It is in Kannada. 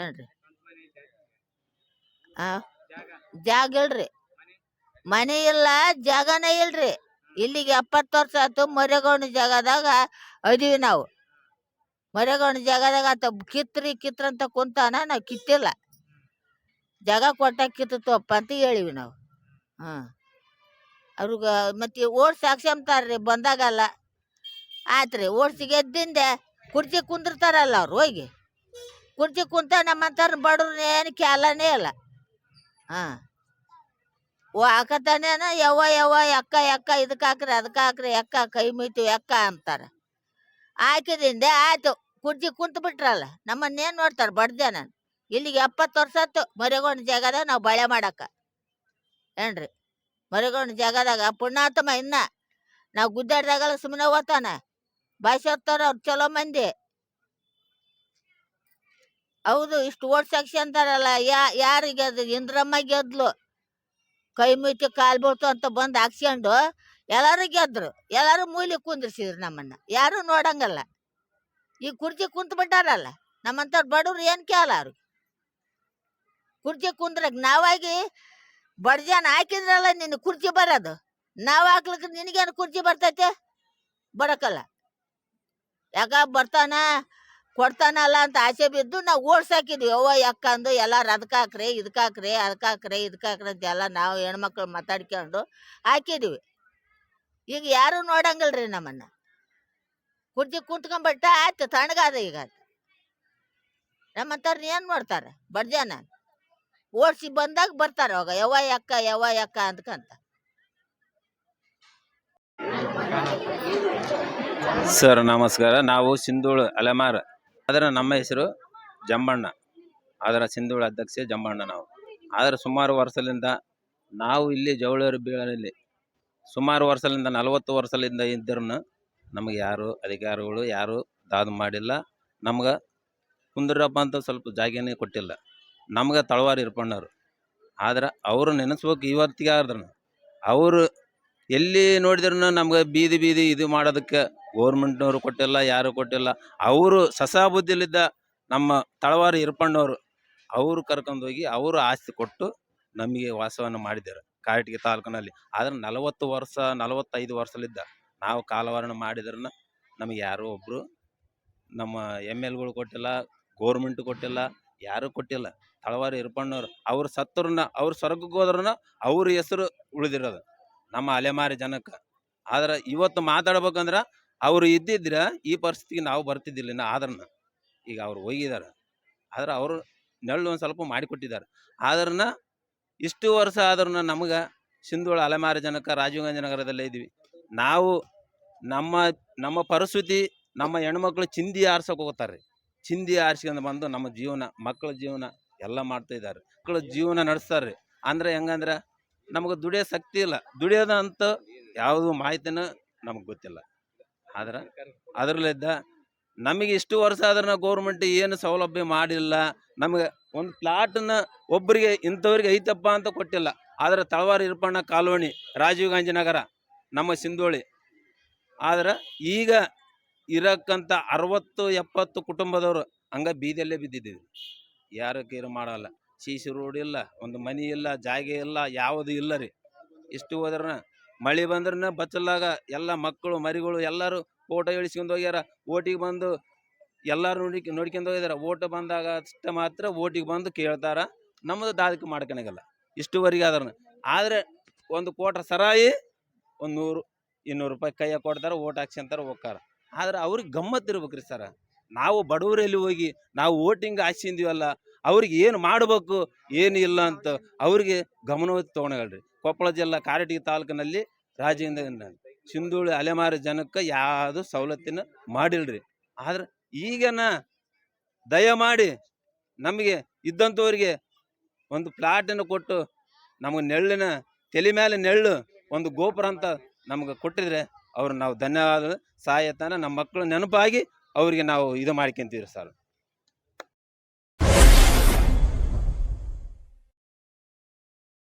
ಹೇಳ್ರಿ ಆ, ಜಾಗ ಇಲ್ರಿ. ಮನೆ ಇಲ್ಲ, ಜಾಗನೇ ಇಲ್ರಿ. ಇಲ್ಲಿಗೆ ಎಪ್ಪತ್ತು ವರ್ಷ ಆಯ್ತು ಮರೆಗೌಡ ಜಾಗದಾಗ ಅದೀವಿ ನಾವು. ಮರೆಗೌಡ ಜಾಗದಾಗ ಆತ ಕಿತ್ರಿ, ಕಿತ್ರ ಅಂತ ಕುಂತಾನ, ನಾವು ಕಿತ್ತಿಲ್ಲ. ಜಾಗ ಕೊಟ್ಟಾಗ ಕಿತ್ತಪ್ಪ ಅಂತ ಹೇಳಿವಿ ನಾವು. ಹಾಂ. ಅವ್ರಿಗೆ ಮತ್ತೆ ಓಟ್ಸ್ ಹಾಕ್ಸ್ಕೊಂತಾರ್ರಿ ಬಂದಾಗಲ್ಲ. ರೀ ಓಟ್ಸಿಗೆ ಎದ್ದಿಂದೆ ಕುರ್ಚಿ ಕುಂದಿರ್ತಾರಲ್ಲ ಅವ್ರು ಹೋಗಿ. ಕುರ್ಚಿ ಕುಂತ ನಮ್ಮಂತಾರ ಬಡವ್ರು ಏನು ಕ್ಯಾಲನೇ ಇಲ್ಲ. ಹಾಂ. ಓ ಹಾಕತಾನೇನ ಯವ್ವ ಯವ್ವ ಎಕ್ಕ ಎಕ್ಕ ಇದಕ್ಕೆ ಹಾಕ್ರಿ ಅದಕ್ಕೆ ಹಾಕ್ರಿ ಎಕ್ಕ ಕೈ ಮೀತು ಎಕ್ಕ ಅಂತಾರೆ. ಹಾಕಿದಿಂದ ಆಯ್ತು ಕುರ್ಚಿ ಕುಂತು ಬಿಟ್ರಲ್ಲ ನಮ್ಮನ್ನೇನು ನೋಡ್ತಾರೆ, ಬಡ್ದೆ ನಾನು. ಇಲ್ಲಿಗೆ ಎಪ್ಪತ್ತು ವರ್ಷ ಆಯ್ತು, ಮರೆಗೊಂಡು ಜಾಗದಾಗ ನಾವು ಬಳೆ ಮಾಡಕ್ಕ. ಏನ್ರಿ? ಮರೆಗೊಂಡು ಜಾಗದಾಗ ಪುಣ್ಯಾತ್ಮ ಇನ್ನ, ನಾವು ಗುದ್ದಾಡ್ದಾಗಲ್ಲ ಸುಮ್ಮನೆ ಓದ್ತಾನ. ಭಾಷೆ ಅವ್ರು ಚಲೋ ಮಂದಿ. ಹೌದು, ಇಷ್ಟು ಓಟ್ ಸಾಕ್ಷಿ ಅಂತಾರಲ್ಲ ಯಾ, ಯಾರಿಗೆ ಅದು? ಇಂದ್ರಮ್ಮ ಗೆದ್ಲು. ಕೈ ಮುಚ್ಚಿ ಕಾಲು ಬೀಳ್ತು ಅಂತ ಬಂದು ಹಾಕ್ಸ್ಕೊಂಡು ಎಲ್ಲರೂ ಗೆದ್ರು. ಎಲ್ಲರೂ ಮೂಲಿ ಕುಂದ್ರಿಸಿದ್ರು ನಮ್ಮನ್ನ. ಯಾರು ನೋಡಂಗಲ್ಲ. ಈ ಕುರ್ಚಿ ಕುಂತು ಬಿಟ್ಟಾರಲ್ಲ, ನಮ್ಮಂಥವ್ರು ಬಡವ್ರು ಏನು ಕೇಳಲ್ಲ ಕುರ್ಚಿ ಕುಂದ್ರಕ್ ನಾವಾಗಿ ಬಡ್ಜಾನ ಹಾಕಿದ್ರಲ್ಲ ನಿನ್ನ ಕುರ್ಚಿ ಬರೋದು. ನಾವು ಹಾಕ್ಲಿಕ್ಕೆ ನಿನಗೇನು ಕುರ್ಚಿ ಬರ್ತೈತೆ? ಬರಕಲ್ಲ. ಯಾಕ ಬರ್ತಾನ? ಕೊಡ್ತಾನಲ್ಲ ಅಂತ ಆಸೆ ಬಿದ್ದು ನಾವು ಓಡ್ಸಾಕಿದ್ವಿ. ಅವ್ವ, ಯಕ್ಕ ಅಂದು ಎಲ್ಲಾರು ಅದಕ್ಕೆ ಹಾಕ್ರಿ ಇದಕ್ಕೆ ಹಾಕ್ರಿ ಅದಕ್ಕೆ ಹಾಕ್ರಿ ಇದಕ್ಕೆ ಹಾಕ್ರಿ ಅಂತ ಎಲ್ಲ ನಾವು ಹೆಣ್ಮಕ್ಳು ಮಾತಾಡ್ಕೊಂಡು ಹಾಕಿದ್ವಿ. ಈಗ ಯಾರು ನೋಡಂಗಿಲ್ರಿ ನಮ್ಮನ್ನ. ಕುಡ್ದಿ ಕುಂತ್ಕೊಂಡ್ಬಿಟ್ಟ ಆಯ್ತು, ತಣ್ಣಗಾದ ಈಗ ನಮ್ಮಂಥವ್ರನ್ನ ಏನು ಮಾಡ್ತಾರೆ? ಬಡ್ಜನ ಓಡಿಸಿ ಬಂದಾಗ ಬರ್ತಾರೆ ಅವಾಗ. ಯವ್ವ, ಯಕ್ಕ ಯವ್ವ, ಯಕ್ಕ ಅಂದ್ಕಂತ. ಸರ್, ನಮಸ್ಕಾರ. ನಾವು ಸಿಂಧೂಳು ಅಲೆಮಾರ್. ಅದರ ನಮ್ಮ ಹೆಸರು ಜಂಬಣ್ಣ. ಅದರ ಸಿಂಧುಗಳ ಅಧ್ಯಕ್ಷ ಜಂಬಣ್ಣ ನಾವು. ಆದರೆ ಸುಮಾರು ವರ್ಷದಿಂದ ನಾವು ಇಲ್ಲಿ ಜವಳೂರು ಬೀಳಲ್ಲಿ ಸುಮಾರು ವರ್ಷದಿಂದ ನಲವತ್ತು ವರ್ಷದಿಂದ ಇದ್ದರೂ ನಮಗೆ ಯಾರು ಅಧಿಕಾರಿಗಳು ಯಾರು ದಾದು ಮಾಡಿಲ್ಲ. ನಮ್ಗೆ ಕುಂದ್ರಪ್ಪ ಅಂತ ಸ್ವಲ್ಪ ಜಾಗನೇ ಕೊಟ್ಟಿಲ್ಲ. ನಮ್ಗೆ ತಳವಾರು ಇರ್ಕೊಂಡವ್ರು. ಆದ್ರೆ ಅವರು ನೆನೆಸ್ಬೇಕು ಇವತ್ತಿಗೆ ಆದ್ರೂ. ಅವರು ಎಲ್ಲಿ ನೋಡಿದ್ರು ನಮ್ಗೆ ಬೀದಿ ಬೀದಿ ಇದು ಮಾಡೋದಕ್ಕೆ ಗೋರ್ಮೆಂಟ್ನವರು ಕೊಟ್ಟಿಲ್ಲ, ಯಾರು ಕೊಟ್ಟಿಲ್ಲ. ಅವರು ಸಸಾಬುದ್ದಿಲಿದ್ದ ನಮ್ಮ ತಳವಾರು ಇರ್ಪಣ್ಣವರು, ಅವರು ಕರ್ಕೊಂಡೋಗಿ ಅವರು ಆಸ್ತಿ ಕೊಟ್ಟು ನಮಗೆ ವಾಸವನ್ನು ಮಾಡಿದ್ದಾರೆ, ಕಾರಟಗಿ ತಾಲೂಕಿನಲ್ಲಿ. ಆದ್ರೆ ನಲವತ್ತು ವರ್ಷ, ನಲವತ್ತೈದು ವರ್ಷಲಿದ್ದ ನಾವು ಕಾಲವರಣ ಮಾಡಿದ್ರನ್ನ ನಮಗೆ ಯಾರೋ ಒಬ್ಬರು ನಮ್ಮ ಎಂ ಎಲ್ಗಳು ಕೊಟ್ಟಿಲ್ಲ, ಗೋರ್ಮೆಂಟ್ ಕೊಟ್ಟಿಲ್ಲ, ಯಾರೂ ಕೊಟ್ಟಿಲ್ಲ. ತಳವಾರು ಇರ್ಪಣ್ಣವ್ರು, ಅವ್ರು ಸತ್ತರನ್ನ ಅವ್ರ ಸ್ವರ್ಗಕ್ಕೆ ಹೋದ್ರನ್ನ ಅವ್ರ ಹೆಸರು ಉಳಿದಿರೋದು, ನಮ್ಮ ಅಲೆಮಾರಿ ಜನಕ್ಕೆ. ಆದ್ರೆ ಇವತ್ತು ಮಾತಾಡ್ಬೇಕಂದ್ರೆ ಅವರು ಇದ್ದಿದ್ರೆ ಈ ಪರಿಸ್ಥಿತಿಗೆ ನಾವು ಬರ್ತಿದ್ದಿಲ್ಲ ಇನ್ನು ಆದ್ರನ್ನ ಈಗ ಅವ್ರು ಹೋಗಿದ್ದಾರೆ ಆದ್ರೆ ಅವರು ನೆರಳು ಒಂದು ಸ್ವಲ್ಪ ಮಾಡಿಕೊಟ್ಟಿದ್ದಾರೆ. ಆದ್ರನ್ನ ಇಷ್ಟು ವರ್ಷ ಆದ್ರೂ ನಮಗೆ ಸಿಂಧುಳ ಅಲೆಮಾರಿ ಜನಕ ರಾಜೀವ್ ಗಾಂಧಿ ನಗರದಲ್ಲೇ ಇದ್ವಿ. ನಾವು ನಮ್ಮ ನಮ್ಮ ಪರಿಸ್ಥಿತಿ ನಮ್ಮ ಹೆಣ್ಮಕ್ಳು ಚಿಂದಿ ಆರ್ಸಕ್ಕೆ ಹೋಗ್ತಾರೆ ಚಿಂದಿ ಆರಿಸ್ಕೊಂಡು ಬಂದು ನಮ್ಮ ಜೀವನ ಮಕ್ಕಳ ಜೀವನ ಎಲ್ಲ ಮಾಡ್ತಾ ಇದ್ದಾರೆ. ಮಕ್ಕಳ ಜೀವನ ನಡೆಸ್ತಾರೆ ಅಂದ್ರೆ ಹೆಂಗಂದ್ರೆ ನಮಗೆ ದುಡಿಯೋ ಶಕ್ತಿ ಇಲ್ಲ. ದುಡಿಯೋದಂತೂ ಯಾವುದು ಮಾಹಿತಿನೂ ನಮಗೆ ಗೊತ್ತಿಲ್ಲ. ಆದ್ರೆ ಅದರಲ್ಲಿದ್ದ ನಮಗೆ ಇಷ್ಟು ವರ್ಷ ಆದ್ರೆ ಗೌರ್ಮೆಂಟ್ ಏನು ಸೌಲಭ್ಯ ಮಾಡಿಲ್ಲ. ನಮಗೆ ಒಂದು ಪ್ಲಾಟನ್ನ ಒಬ್ಬರಿಗೆ ಇಂಥವ್ರಿಗೆ ಐತಪ್ಪ ಅಂತ ಕೊಟ್ಟಿಲ್ಲ. ಆದರೆ ತಳವಾರ ಇರ್ಪಣ್ಣ ಕಾಲೋನಿ ರಾಜೀವ್ ಗಾಂಧಿ ನಗರ ನಮ್ಮ ಸಿಂಧೋಳಿ. ಆದ್ರೆ ಈಗ ಇರಕ್ಕಂಥ ಅರವತ್ತು ಎಪ್ಪತ್ತು ಕುಟುಂಬದವರು ಹಂಗ ಬೀದಿಯಲ್ಲೇ ಬಿದ್ದಿದ್ದೀವಿ. ಯಾರು ಕೇರು ಮಾಡಲ್ಲ. ಸಿ ಸಿ ರೋಡ್ ಇಲ್ಲ ಒಂದು ಮನೆ ಇಲ್ಲ ಜಾಗ ಇಲ್ಲ ಯಾವುದು ಇಲ್ಲ ರೀ. ಇಷ್ಟು ಹೋದ್ರ ಮಳೆ ಬಂದ್ರನ ಬಚ್ಚಲಾಗ ಎಲ್ಲ ಮಕ್ಕಳು, ಮರಿಗಳು ಎಲ್ಲರೂ ಫೋಟೋ ಇಳಿಸ್ಕೊಂಡು ಹೋಗ್ಯಾರ. ಓಟಿಗೆ ಬಂದು ಎಲ್ಲರೂ ನೋಡಿ ನೋಡ್ಕೊಂಡು ಹೋಗಿದಾರ ಓಟ್ ಬಂದಾಗ ಅಷ್ಟೇ ಮಾತ್ರ ಓಟಿಗೆ ಬಂದು ಕೇಳ್ತಾರ. ನಮ್ಮದು ದಾದಕ್ಕೆ ಮಾಡ್ಕೊಳಗಲ್ಲ ಇಷ್ಟುವರೆಗೆ ಆದ್ರೂ ಆದರೆ ಒಂದು ಕೋಟ್ರ ಸರಾಯಿ ಒಂದು ನೂರು, ಇನ್ನೂರು ರೂಪಾಯಿ ಕೈಯಾಗ ಕೊಡ್ತಾರೆ, ಓಟ್ ಹಾಕ್ಸ್ಕೊಂತಾರೆ, ಹೋಗ್ತಾರ. ಆದ್ರೆ ಅವ್ರಿಗೆ ಗಮ್ಮತ್ತು ಇರ್ಬೇಕ್ರಿ ಸರ. ನಾವು ಬಡವರಲ್ಲಿ ಹೋಗಿ, ನಾವು ಓಟಿಂಗ್ ಹಾಕ್ಸಿದೀವಲ್ಲ ಅವ್ರಿಗೆ ಏನು ಮಾಡಬೇಕು, ಏನು ಇಲ್ಲ ಅಂತ ಅವ್ರಿಗೆ ಗಮನವತ್ತು ತೊಗೊಳಗಲ್ರಿ. ಕೊಪ್ಪಳ ಜಿಲ್ಲಾ ಕಾರಟಗಿ ತಾಲೂಕಿನಲ್ಲಿ ರಾಜೇಂದ್ರ ಸಿಂಧೂಳಿ ಅಲೆಮಾರಿ ಜನಕ್ಕೆ ಯಾವುದು ಸವಲತ್ತಿನ ಮಾಡಿಲ್ರಿ. ಆದ್ರೆ ಈಗನ ದಯಮಾಡಿ ನಮಗೆ ಇದ್ದಂಥವ್ರಿಗೆ ಒಂದು ಪ್ಲಾಟನ್ನು ಕೊಟ್ಟು ನಮಗೆ ನೆಳ್ಳಿನ ತಲೆ ಮೇಲೆ ನೆಳ್ಳು ಒಂದು ಗೋಪುರ ಅಂತ ನಮ್ಗೆ ಕೊಟ್ಟಿದ್ರೆ ಅವ್ರು ನಾವು ಧನ್ಯವಾದ ಸಹಾಯತನ ನಮ್ಮ ಮಕ್ಕಳು ನೆನಪಾಗಿ ಅವ್ರಿಗೆ ನಾವು ಇದು ಮಾಡ್ಕೊಂತೀವಿ ಸರ್.